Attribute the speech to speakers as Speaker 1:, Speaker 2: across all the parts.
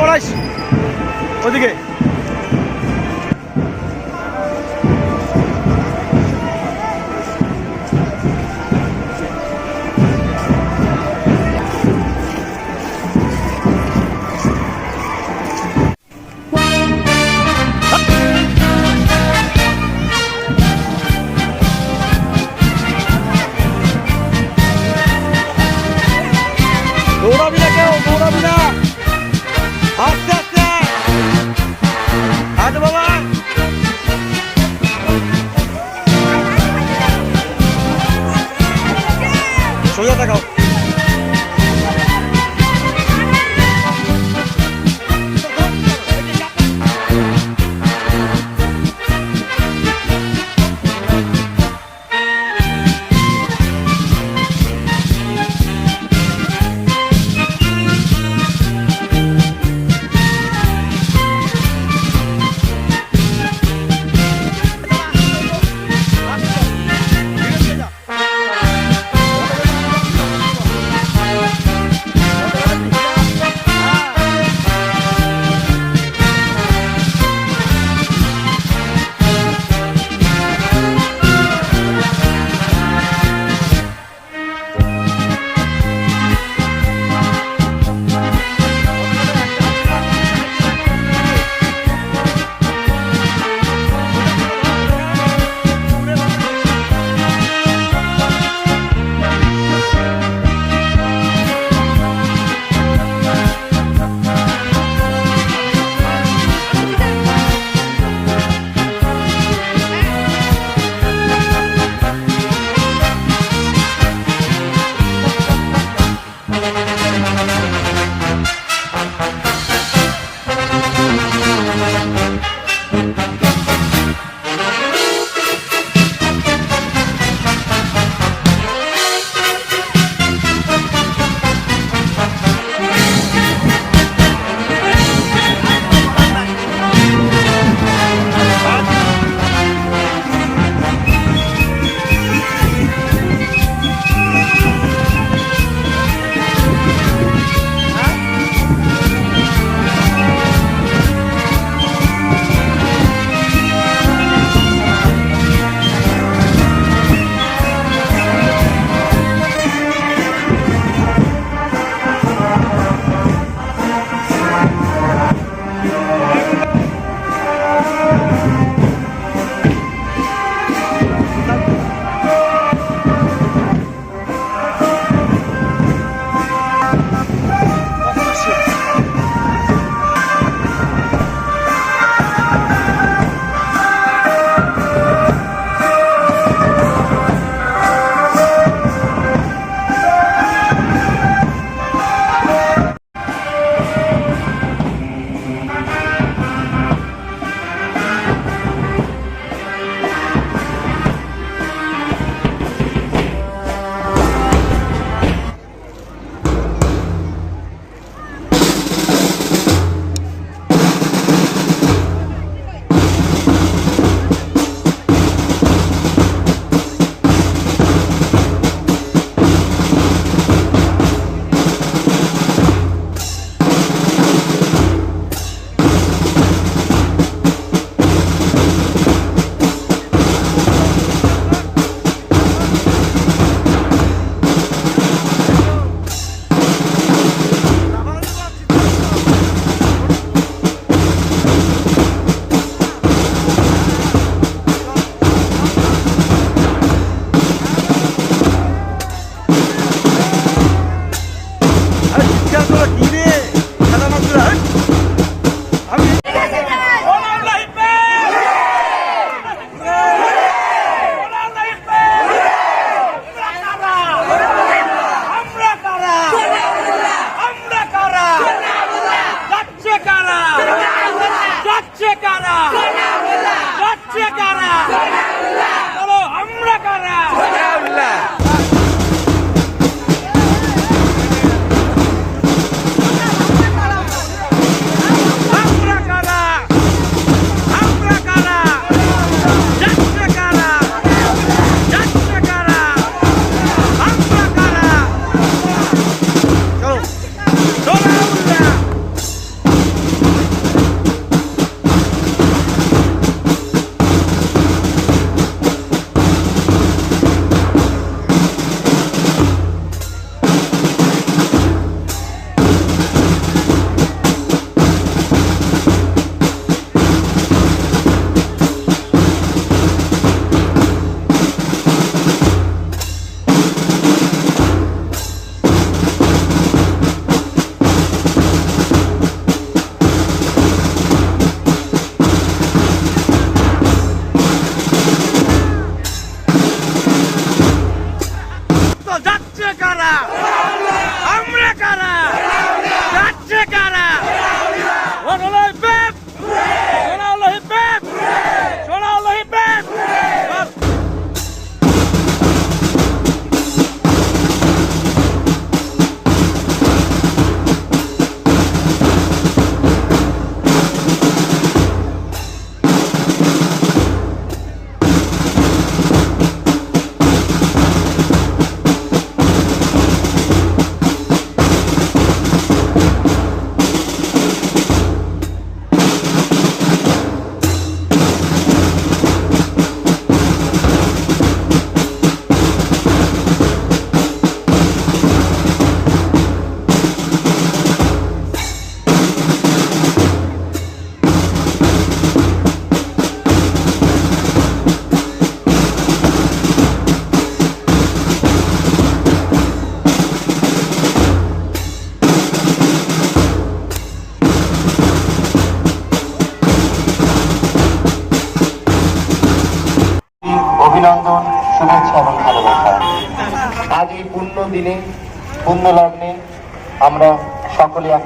Speaker 1: করাইস ওদিকে। সোজা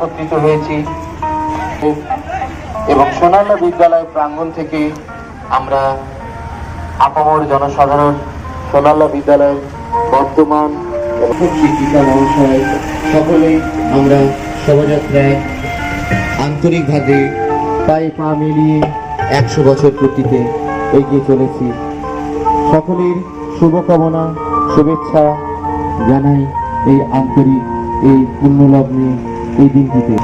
Speaker 2: একত্রিত হয়েছি। এবং সোনালী বিদ্যালয় প্রাঙ্গণ থেকে আমরা আপামর জনসাধারণ সোনালী বিদ্যালয়ের বর্তমান শিক্ষিকা মহাশয় সকলেই আমরা শোভাযাত্রায় আন্তরিকভাবে পায়ে পা মিলিয়ে একশো বছর পূর্তিতে এগিয়ে চলেছি। সকলের শুভকামনা, শুভেচ্ছা জানাই এই আন্তরিক এই পুণ্যলগ্নে এই দিনটিতে।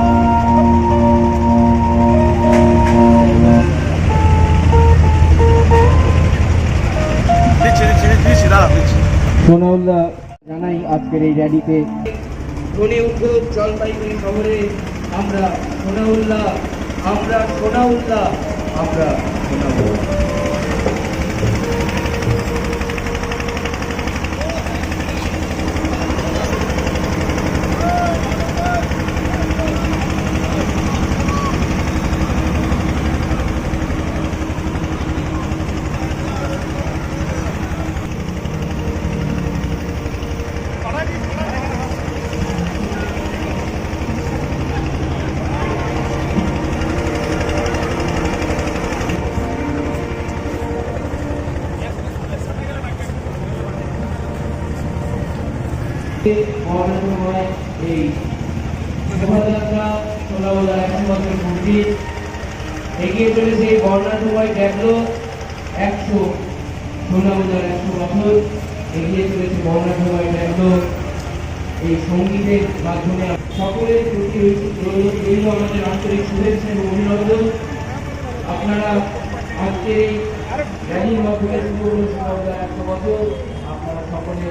Speaker 2: সোনাউল্লাহ জানাই আজকের এই র্যালিতে।
Speaker 3: ধনে উঠো জলপাইগুড়ি শহরে আমরা সোনাউল্লাহ আমরা সোনাউল্লাহ আমরা সোনাউল্লাহ। এগিয়ে চলেছে, এই বর্ণাঢ্যময় ব্যাঘ্র একশো সোনাউল্লাহ একশো বছর এগিয়ে চলেছে বর্ণাঢ্যময় ব্যাঘ্র এই সঙ্গীতের মাধ্যমে। সকলের প্রতি আমাদের আন্তরিক শুভেচ্ছা এবং অভিনন্দন। আপনারা আজকে এই র্যালির মাধ্যমে শুরু হলো একশো বছর আপনারা সকলে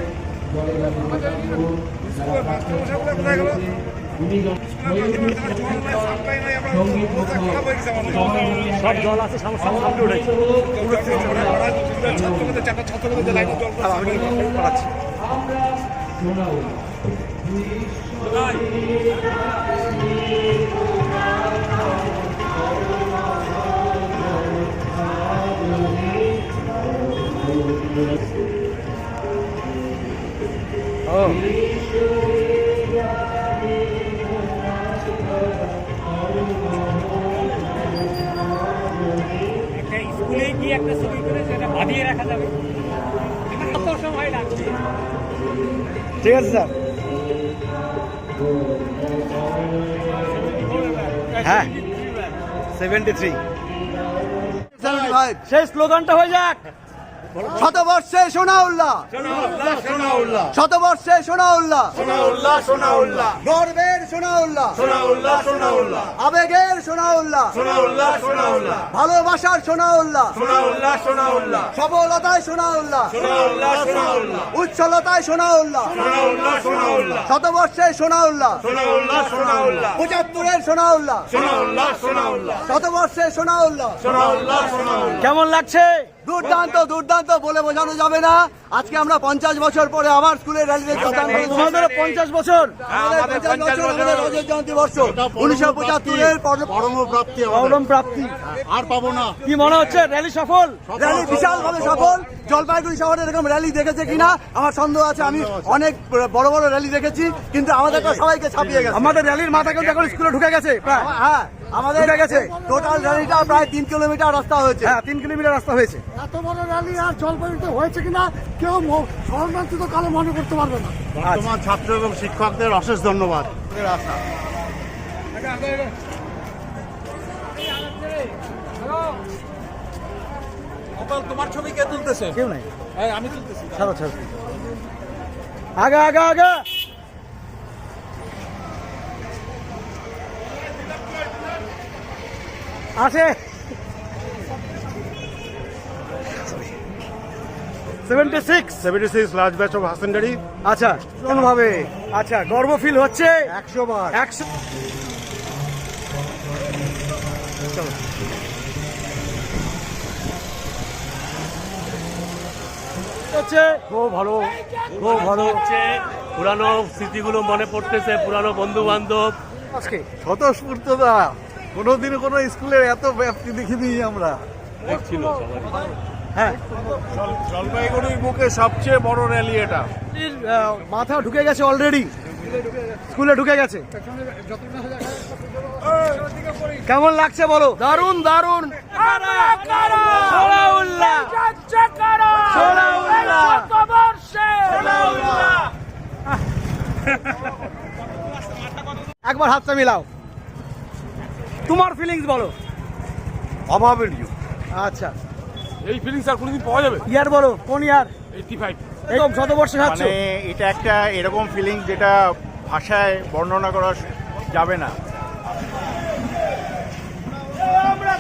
Speaker 3: দলে দলে যোগদান করুন যারা প্রাপ্ত হয়েছে, গুণীজন, ময়ূরী, সংগীত মুখর, সবাই মিলে
Speaker 1: সব জল আছে সামনে
Speaker 3: শোনাবো
Speaker 4: একটা স্কুলে গিয়ে একটা ছবি করে সেটা বাঁধিয়ে রাখা যাবে। কত সময় লাগবে
Speaker 1: ঠিক আছে স্যার। হ্যাঁ। Seventy three. সেই স্লোগানটা হয়ে যাক।
Speaker 5: শতবর্ষে সোনা উল্লাহ শতবর্ষে সোনা উল্লাহ গর্বের সোনা উল্লাহ আবেগের সোনা উল্লাহ ভালোবাসার সোনা উল্লাহ সফলতায় সোনা উল্লাহ উচ্ছলতায় সোনা উল্লাহ শতবর্ষে সোনা উল্লাহ পঁচাত্তরের সোনা উল্লাহ শতবর্ষে সোনা উল্লাহ
Speaker 1: কেমন লাগছে
Speaker 5: দুর্দান্ত দুর্দান্ত বলে বোঝানো যাবে না। আজকে আমরা পঞ্চাশ বছর পরে আমার স্কুলের র্যালিতে যোগদান করেছি
Speaker 1: পঞ্চাশ বছর।
Speaker 5: রজত জয়ন্তী বর্ষ। উনিশশো পঁচাত্তরের
Speaker 6: কর্মপ্রাপ্তি
Speaker 1: প্রাপ্তি
Speaker 6: আর পাবো না।
Speaker 1: কি মনে হচ্ছে? র্যালি সফল?
Speaker 5: র্যালি বিশাল ভাবে সফল। জলপাইগুড়ি শহরে এরকম র্যালি দেখেছে কিনা? আমার সন্দেহ আছে আমি অনেক বড় বড় র্যালি দেখেছি কিন্তু আমাদেরটা সবাইকে ছাপিয়ে গেছে।
Speaker 1: আমাদের র্যালির মাথা কিন্তু এখন স্কুলে ঢুকে গেছে
Speaker 5: হ্যাঁ আমাদের
Speaker 1: গেছে।
Speaker 5: টোটাল র্যালিটা প্রায় তিন কিলোমিটার রাস্তা হয়েছে।
Speaker 1: হ্যাঁ তিন কিলোমিটার রাস্তা হয়েছে।
Speaker 6: এত বড় র্যালি আর জলপাইগুড়িতে হয়েছে কিনা কেউ শরণার্থী তো কালো মনে করতে পারবে না। বর্তমান ছাত্র এবং শিক্ষকদের অশেষ ধন্যবাদ।
Speaker 4: তোমার ছবি কে তুলতেছে?
Speaker 1: কেউ নাই।
Speaker 4: আমি তুলতেছি।
Speaker 1: ছাড়ো ছাড়ো। আগা আগা আগা! আসে! Seventy six
Speaker 6: seventy six last batch of হাসেন্ডারি
Speaker 1: আচ্ছা ভাবে আচ্ছা গর্ব ফিল হচ্ছে?
Speaker 5: একশো বার।
Speaker 1: একশো হচ্ছে? খুব ভালো খুব ভালো।
Speaker 7: হচ্ছে। পুরানো স্মৃতিগুলো মনে পড়তেছে পুরানো বন্ধু বান্ধব
Speaker 1: আজকে
Speaker 6: স্বতঃস্ফূর্ততা। কোনোদিনও কোনো স্কুলের এত ব্যাপ্তি দেখিনি আমরা।
Speaker 7: ছিল সবাই।
Speaker 1: হ্যাঁ।
Speaker 6: জলপাইগুড়ির বুকে সবচেয়ে বড় র্যালি এটা।
Speaker 1: মাথা ঢুকে গেছে অলরেডি স্কুলে ঢুকে গেছে। কেমন লাগছে বলো? দারুণ দারুণ সোলাউল্লাহ সোলাউল্লাহ সোলাউল্লাহ একবার হাতটা মিলাও। তোমার ফিলিংস বলো।
Speaker 7: অভাবনীয়
Speaker 1: আচ্ছা।
Speaker 8: এই ফিলিংস আর কোনোদিন পাওয়া যাবে?
Speaker 1: ইয়ার বলো কোন ইয়ার?
Speaker 8: এইটি ফাইভ
Speaker 1: একদম শতবর্ষ খাচ্ছ
Speaker 7: মানে এটা একটা এরকম ফিলিং যেটা ভাষায় বর্ণনা করা যাবে না।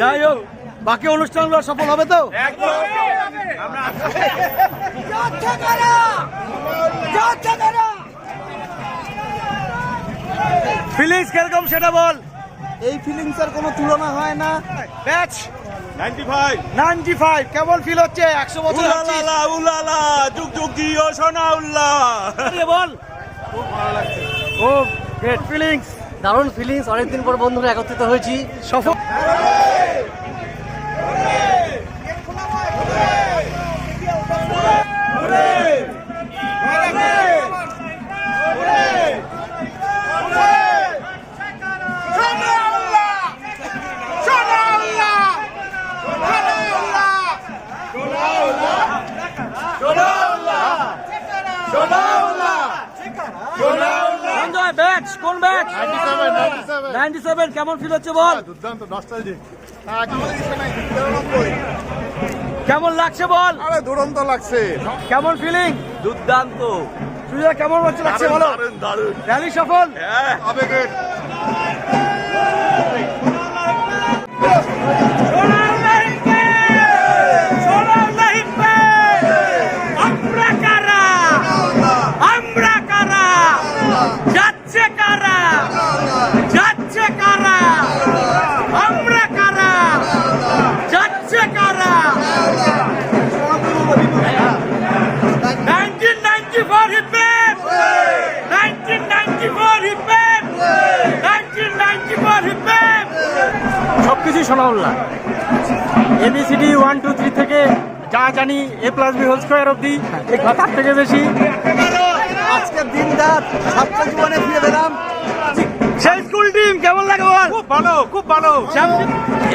Speaker 1: যাই হোক বাকি অনুষ্ঠানগুলো সফল হবে তো? ফিলিংস কীরকম সেটা বল। এই ফিলিংস এর কোনো তুলনা হয় না। ব্যাচ।
Speaker 7: 95
Speaker 1: নাইনটি ফাইভ কেমন ফিল হচ্ছে একশো বছর?
Speaker 7: উলালা যুগ যুগ সোনা উল্লাহ
Speaker 1: বল। খুব ভালো লাগছে। ও গ্রেট ফিলিংস
Speaker 9: দারুণ ফিলিংস অনেকদিন পর বন্ধুরা একত্রিত হয়েছি।
Speaker 1: সফল সঞ্জয় ব্যাচ কোন ব্যাচ নাইনটি সেভেন কেমন ফিল হচ্ছে বল?
Speaker 5: দুর্দান্ত নস্টালজিক
Speaker 1: কেমন লাগছে বল?
Speaker 5: আরে দুরন্ত লাগছে।
Speaker 1: কেমন ফিলিং
Speaker 7: দুর্দান্ত।
Speaker 1: তুই কেমন হচ্ছে লাগছে বলো?
Speaker 7: দারুণ দারুণ।
Speaker 1: সফল?
Speaker 7: হ্যাঁ।
Speaker 5: আবেগের
Speaker 8: সবকিছুই শোনা উল্লাহ A B C D one two three থেকে যা জানি A plus B whole square অব্দি তার থেকে বেশি।
Speaker 1: আজকের দিনটা ছাত্র জীবনে ফিরে পেলাম। সেই স্কুল টিম কেমন লাগে বল?
Speaker 7: খুব ভালো খুব ভালো।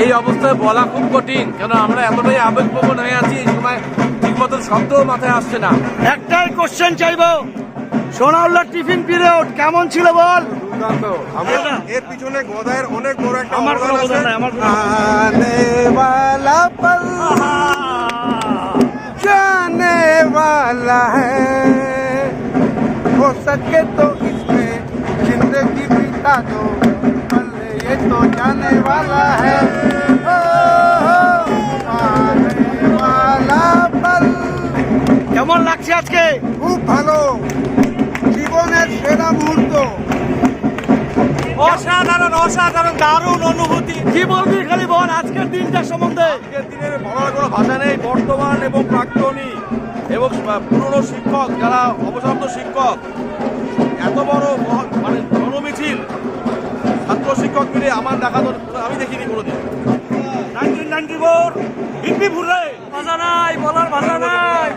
Speaker 8: এই অবস্থায় বলা খুব কঠিন কেন আমরা এতটাই আবেগপ্রবণ হয়ে আছি এই সময় ঠিক মতন শব্দও মাথায় আসছে না।
Speaker 1: একটাই কোশ্চেন চাইব। সোনাউল্লাহ টিফিন পিরিয়ড কেমন ছিল বল?
Speaker 7: এর পিছনে গদায়ের অনেক বড় একটা
Speaker 1: আমার কোনো অবদান নাই আমার কোনো
Speaker 5: आने वाला पल जाने वाला है हो सके तो इसमें जिंदगी बिता दो पल ये तो जाने वाला है ओ, आने वाला पल
Speaker 1: কেমন লাগছে আজকে
Speaker 5: খুব ভালো জীবনের সেরা মুহূর্ত
Speaker 7: অসাধারণ অসাধারণ দারুণ অনুভূতি।
Speaker 1: কি বলবি খালি বল আজকের দিনটা সম্বন্ধে?
Speaker 7: আজকের দিনের বলার কোনো ভাষা নেই বর্তমান এবং প্রাক্তনী এবং পুরনো শিক্ষক যারা অবসরপ্রাপ্ত শিক্ষক এত বড় মহৎ মানে জনমিছিল ছাত্র শিক্ষক মিলে আমার দেখা তো আমি দেখিনি কোনোদিন। নাইনটিন নাইনটি ফোর হিপি ফুরে
Speaker 1: ভাষা নাই বলার ভাষা নাই।